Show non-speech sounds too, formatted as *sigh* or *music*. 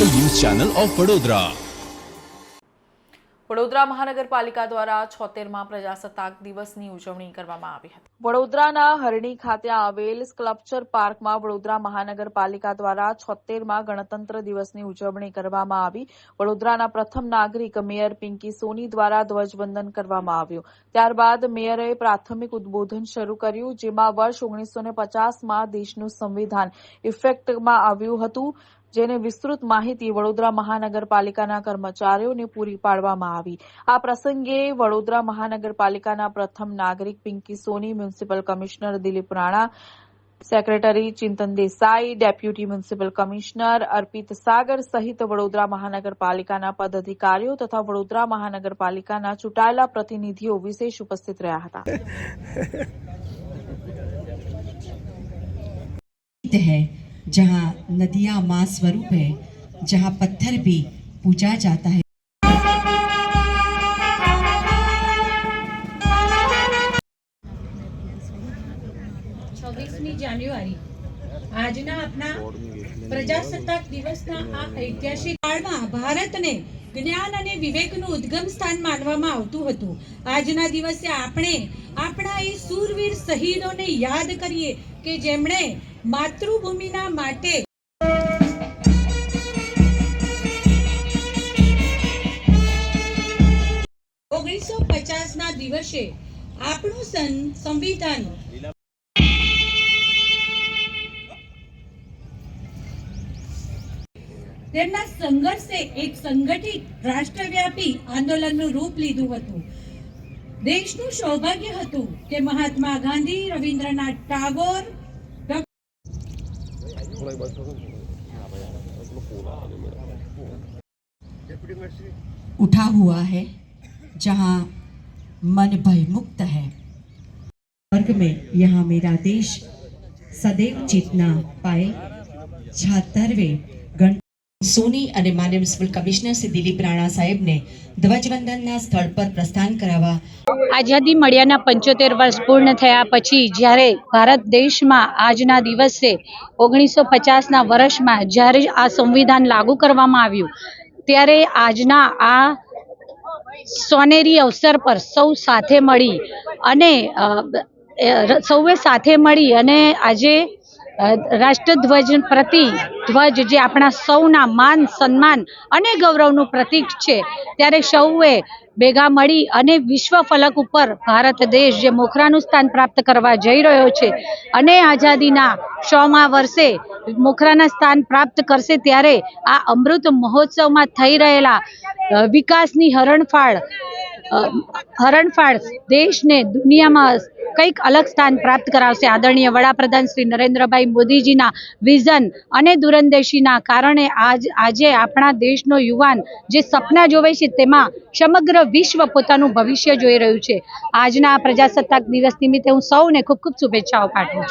Channel of Vadodara. Vadodara મહાનગરપાલિકા દ્વારા છોતેરમાં પ્રજાસત્તાક દિવસની ઉજવણી કરવામાં આવી હતી. વડોદરાના હરણી ખાતે આવેલ સ્કલ્પચર પાર્કમાં વડોદરા મહાનગરપાલિકા દ્વારા છોતેરમાં ગણતંત્ર દિવસની ઉજવણી કરવામાં આવી. વડોદરાના પ્રથમ નાગરિક મેયર પિંકી સોની દ્વારા ધ્વજવંદન કરવામાં આવ્યું. ત્યારબાદ મેયરે પ્રાથમિક ઉદબોધન શરૂ કર્યું જેમાં વર્ષ ઓગણીસો પચાસમાં દેશનું સંવિધાન ઇફેક્ટમાં આવ્યું હતું. જેને વિસ્તૃત માહિતી વડોદરા મહાનગરપાલિકાના કર્મચારીઓને પૂરી પાડવામાં આવી. આ પ્રસંગે વડોદરા મહાનગરપાલિકાના પ્રથમ નાગરિક Pinki Soni, municipal commissioner Dilip Rana, secretary Chintan Desai, deputy municipal commissioner Arpit Sagar સહિત વડોદરા મહાનગરપાલિકાના પદાધિકારીઓ તથા વડોદરા મહાનગરપાલિકાના ચૂંટાયેલા પ્રતિનિધિઓ વિશેષ ઉપસ્થિત રહ્યા હતા. *laughs* है। जहाँ नदियाँ माँ स्वरूप है जहाँ पत्थर भी पूजा जाता है છવ્વીસમી જાન્યુઆરી આજના આપણા પ્રજાસત્તાક દિવસના આ ઐતિહાસિક કાળમાં ભારતને જ્ઞાન અને વિવેકનું ઉદ્ગમ સ્થાન માનવામાં આવતું હતું આજના દિવસે આપણે આપણા એ શૂરવીર શહીદોને યાદ કરીએ કે જેમણે માતૃભૂમિના માટે ઓગણીસો પચાસ ના દિવસે આપણું સંવિધાન તેમના સંઘર્ષે એક સંગઠિત રાષ્ટ્રવ્યાપી આંદોલનનું રૂપ લીધું હતું દેશનું સૌભાગ્ય હતું કે મહાત્મા ગાંધી, રવિન્દ્રનાથ ટાગોર. उठा हुआ है, जहाँ मन भयमुक्त है। वर्ग में यहाँ मेरा देश सदैव चेतना पाए गण સોની અને માન્ય કમિશનર શ્રી દિલીપ રાણા સાહેબને ધ્વજવંદનના સ્થળ પર પ્રસ્થાન કરાવવા આઝાદી મળ્યાના પંચોતેર વર્ષ પૂર્ણ થયા પછી જ્યારે ભારત દેશમાં આજના દિવસે ઓગણીસો પચાસના વર્ષમાં જ્યારે આ સંવિધાન લાગુ કરવામાં આવ્યું, ત્યારે આજના આ સોનેરી અવસર પર સૌ સાથે મળી અને સૌએ સાથે મળી અને આજે રાષ્ટ્રધ્વજ પ્રતિ ધ્વજ જે આપણા સૌના માન, સન્માન અને ગૌરવનું પ્રતીક છે. ત્યારે સૌએ ભેગા મળી અને વિશ્વ ફલક ઉપર ભારત દેશ જે મોખરાનું સ્થાન પ્રાપ્ત કરવા જઈ રહ્યો છે અને આઝાદીના સોમા વર્ષે મોખરાના સ્થાન પ્રાપ્ત કરશે ત્યારે આ અમૃત મહોત્સવમાં થઈ રહેલા વિકાસની હરણફાળ હરણફાળ દેશને, દુનિયામાં કંઈક અલગ સ્થાન પ્રાપ્ત કરાવશે. આદરણીય વડાપ્રધાન શ્રી નરેન્દ્રભાઈ મોદીજીના વિઝન અને દૂરંદેશીના કારણે આજ, આજે આપણા દેશનો યુવાન જે સપના જોવે છે તેમાં સમગ્ર વિશ્વ પોતાનું ભવિષ્ય જોઈ રહ્યું છે. આજના પ્રજાસત્તાક દિવસ નિમિત્તે હું સૌને ખૂબ ખૂબ શુભેચ્છાઓ પાઠવું છું.